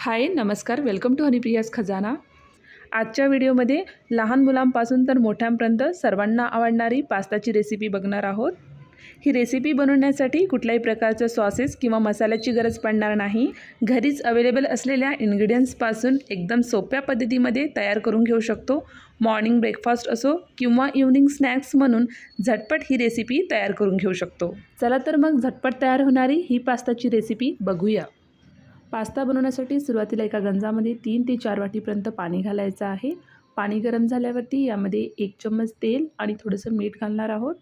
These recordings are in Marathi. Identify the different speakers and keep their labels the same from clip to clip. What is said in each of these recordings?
Speaker 1: हाय नमस्कार वेलकम टू हनीप्रियाज खजाना. आजच्या व्हिडिओमध्ये लहान मुलांपासून तर मोठ्यांपर्यंत सर्वांना आवडणारी पास्ताची रेसिपी बघणार आहोत. ही रेसिपी बनवण्यासाठी कुठल्याही प्रकारचं सॉसेस किंवा मसाल्याची गरज पडणार नाही. घरीच अवेलेबल असलेल्या इन्ग्रेडियंट्सपासून एकदम सोप्या पद्धतीमध्ये तयार करून घेऊ शकतो. मॉर्निंग ब्रेकफास्ट असो किंवा इव्हनिंग स्नॅक्स म्हणून झटपट ही रेसिपी तयार करून घेऊ शकतो. चला तर मग झटपट तयार होणारी ही पास्ताची रेसिपी बघूया. पास्ता बनवण्यासाठी सुरुवातीला एका गंजामध्ये तीन ते चार वाटीपर्यंत पाणी घालायचं आहे. पाणी गरम झाल्यावरती यामध्ये एक चम्मच तेल आणि थोडंसं मीठ घालणार आहोत.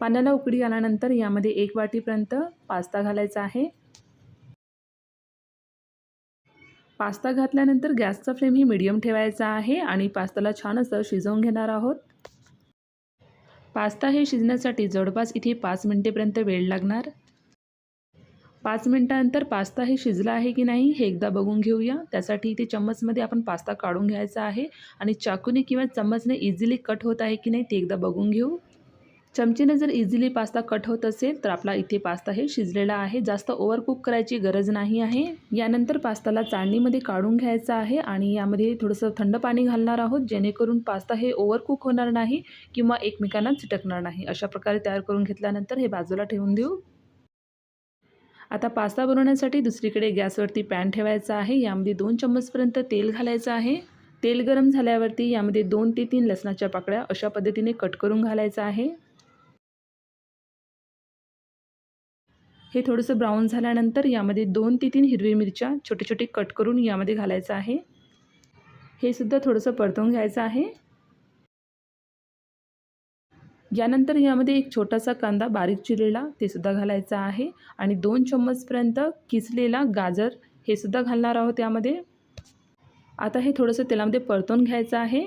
Speaker 1: पाण्याला उकळी आल्यानंतर यामध्ये एक वाटीपर्यंत पास्ता घालायचा आहे. पास्ता घातल्यानंतर गॅसचा फ्लेम ही मिडियम ठेवायचा आहे आणि पास्ताला छान असं शिजवून घेणार आहोत. पास्ता हे शिजण्यासाठी जवळपास इथे पाच मिनटेपर्यंत वेळ लागणार. पाच मिनटानंतर पास्ता हे शिजला आहे की नाही हे एकदा बघून घेऊया. त्यासाठी इथे चम्मचमध्ये आपण पास्ता काढून घ्यायचा आहे आणि चाकूने किंवा चम्मचने इझिली कट होत आहे की नाही ते एकदा बघून घेऊ. चमचीने जर इझिली पास्ता कट होत असेल तर आपला इथे पास्ता हे शिजलेला आहे. जास्त ओव्हरकुक करायची गरज नाही आहे. यानंतर पास्ताला चाळणीमध्ये काढून घ्यायचं आहे आणि यामध्ये थोडंसं थंड पाणी घालणार आहोत जेणेकरून पास्ता हे ओव्हरकुक होणार नाही किंवा एकमेकांना चिटकणार नाही. अशा प्रकारे तयार करून घेतल्यानंतर हे बाजूला ठेवून देऊ. आता पास्ता बनवण्यासाठी दुसरीकडे गॅसवरती पॅन ठेवायचा आहे. यामध्ये दोन चम्मचपर्यंत तेल घालायचं आहे. तेल गरम झाल्यावरती यामध्ये दोन ते तीन लसणाच्या पाकळ्या अशा पद्धतीने कट करून घालायचं आहे. हे थोडंसं ब्राऊन झाल्यानंतर यामध्ये दोन ते तीन हिरवी मिरच्या छोटे छोटे कट करून यामध्ये घालायचं आहे. हे सुद्धा थोडंसं परतून घ्यायचं आहे. यानंतर यामध्ये एक छोटासा कांदा बारीक चिरलेला ते सुद्धा घालायचा आहे. आणि दोन चम्मचपर्यंत किसलेला गाजर हे सुद्धा घालणार आहोत यामध्ये. आता हे थोडंसं तेलामध्ये परतून घ्यायचं आहे.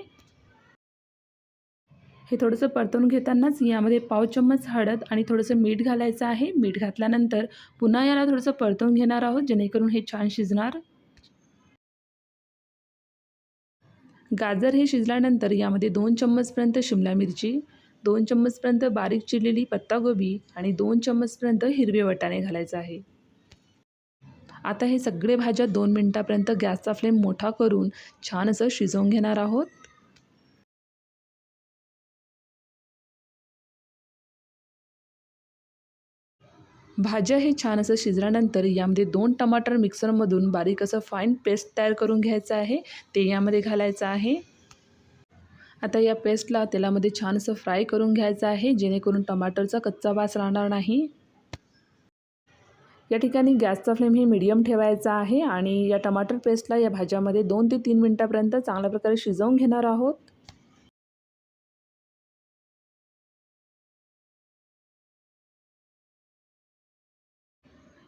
Speaker 1: हे थोडंसं परतून घेतानाच यामध्ये पाव चम्मच हळद आणि थोडंसं मीठ घालायचं आहे. मीठ घातल्यानंतर पुन्हा याला थोडंसं परतून घेणार आहोत जेणेकरून हे छान शिजणार. गाजर हे शिजल्यानंतर यामध्ये दोन चम्मचपर्यंत शिमला मिरची दोन चम्मचपर्यंत बारीक चिरलेली पत्तागोबी आणि दोन चम्मचपर्यंत हिरवे वटाणे घालायचं आहे. आता हे सगळे भाज्या दोन मिनटापर्यंत गॅसचा फ्लेम मोठा करून छान असं शिजवून घेणार आहोत. भाज्या हे छान असं शिजल्यानंतर यामध्ये दोन टमाटर मिक्सरमधून बारीक असं फाईन पेस्ट तयार करून घ्यायचं आहे. ते यामध्ये घालायचं आहे. आता या पेस्टला तेलामध्ये छान असं फ्राय करून घ्यायचं आहे जेणेकरून टमाटरचा कच्चा वास राहणार नाही. या ठिकाणी गॅसचा फ्लेम हे मीडियम ठेवायचा आहे आणि या टमाटर पेस्टला या भाज्यामध्ये दोन ते तीन मिनटापर्यंत चांगल्या प्रकारे शिजवून घेणार आहोत.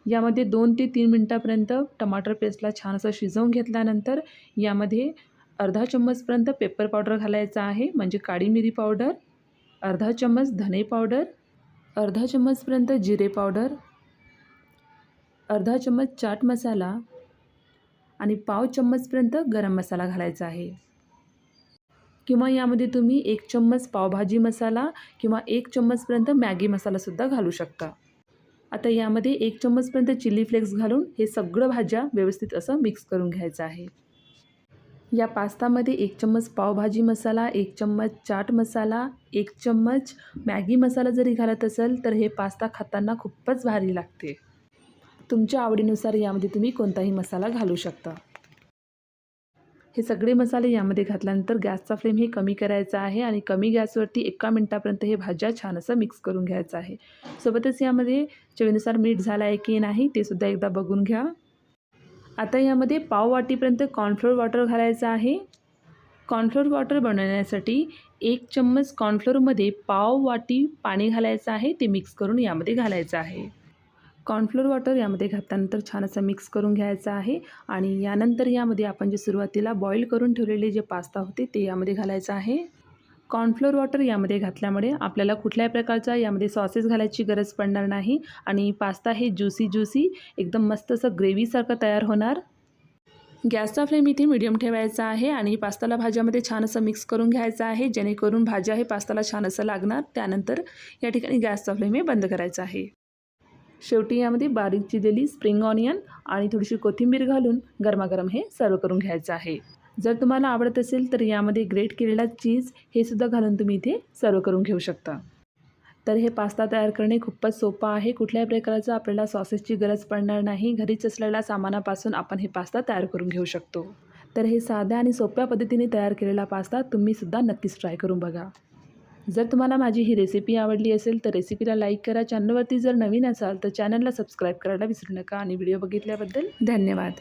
Speaker 1: यामध्ये दोन ते तीन मिनटापर्यंत टमाटर पेस्टला छान असं शिजवून घेतल्यानंतर यामध्ये अर्धा चम्मचपर्यंत पेपर पावडर घालायचा आहे म्हणजे काळी मिरी पावडर अर्धा चम्मच धने पावडर अर्धा चम्मचपर्यंत जिरे पावडर अर्धा चम्मच चाट मसाला आणि पाव चम्मचपर्यंत गरम मसाला घालायचा आहे. किंवा यामध्ये तुम्ही एक चम्मच पावभाजी मसाला किंवा एक चम्मचपर्यंत मॅगी मसालासुद्धा घालू शकता. आता यामध्ये एक चम्मचपर्यंत चिली फ्लेक्स घालून हे सगळं भाज्या व्यवस्थित असं मिक्स करून घ्यायचं आहे. या पास्तामध्ये एक चम्मच पावभाजी मसाला एक चम्मच चाट मसाला एक चम्मच मॅगी मसाला जरी घालत असेल तर हे पास्ता खाताना खूपच भारी लागते. तुमच्या आवडीनुसार यामध्ये तुम्ही कोणताही मसाला घालू शकता. हे सगळे मसाले यामध्ये घातल्यानंतर गॅसचा फ्लेम हे कमी करायचा आहे आणि कमी गॅसवरती एका मिनटापर्यंत हे भाज्या छान असं मिक्स करून घ्यायचं आहे. सोबतच यामध्ये चवीनुसार मीठ झालं आहे की नाही ते सुद्धा एकदा बघून घ्या. आता यामध्ये पाव वाटीपर्यंत कॉर्नफ्लोअर वॉटर घालायचं आहे. कॉर्नफ्लोअर वॉटर बनवण्यासाठी एक चम्मच कॉर्नफ्लोअरमध्ये पाव वाटी पाणी घालायचं आहे. ते मिक्स करून यामध्ये घालायचं आहे. कॉर्नफ्लोअर वॉटर यामध्ये घातल्यानंतर छान असं मिक्स करून घ्यायचं आहे आणि यानंतर यामध्ये आपण जे सुरुवातीला बॉईल करून ठेवलेले जे पास्ता होते ते यामध्ये घालायचं आहे. कॉर्नफ्लोअर वॉटर यामध्ये घातल्यामुळे आपल्याला कुठल्याही प्रकारचा यामध्ये सॉसेस घालायची गरज पडणार नाही आणि पास्ता हे ज्युसी ज्युसी एकदम मस्त असं ग्रेव्हीसारखं तयार होणार. गॅसचा फ्लेम इथे मिडियम ठेवायचा आहे आणि पास्ताला भाज्यामध्ये छान असं मिक्स करून घ्यायचं आहे जेणेकरून भाज्या हे पास्ताला छान असं लागणार. त्यानंतर या ठिकाणी गॅसचा फ्लेम हे बंद करायचा आहे. शेवटी यामध्ये बारीक चिरलेली स्प्रिंग ऑनियन आणि थोडीशी कोथिंबीर घालून गरमागरम हे सर्व करून घ्यायचं आहे. जर तुम्हाला आवडत असेल तर यामध्ये ग्रेट केलेला चीज हे सुद्धा घालून तुम्ही इथे सर्व करून घेऊ शकता. तर हे पास्ता तयार करणे खूपच सोपं आहे. कुठल्याही प्रकारचं आपल्याला सॉसेसची गरज पडणार नाही. घरीच असलेल्या सामानापासून आपण हे पास्ता तयार करून घेऊ शकतो. तर हे साध्या आणि सोप्या पद्धतीने तयार केलेला पास्ता तुम्हीसुद्धा नक्कीच ट्राय करून बघा. जर तुम्हाला माझी ही रेसिपी आवडली असेल तर रेसिपीला लाईक करा. चॅनलवरती जर नवीन असाल तर चॅनलला सबस्क्राईब करायला विसरू नका. आणि व्हिडिओ बघितल्याबद्दल धन्यवाद.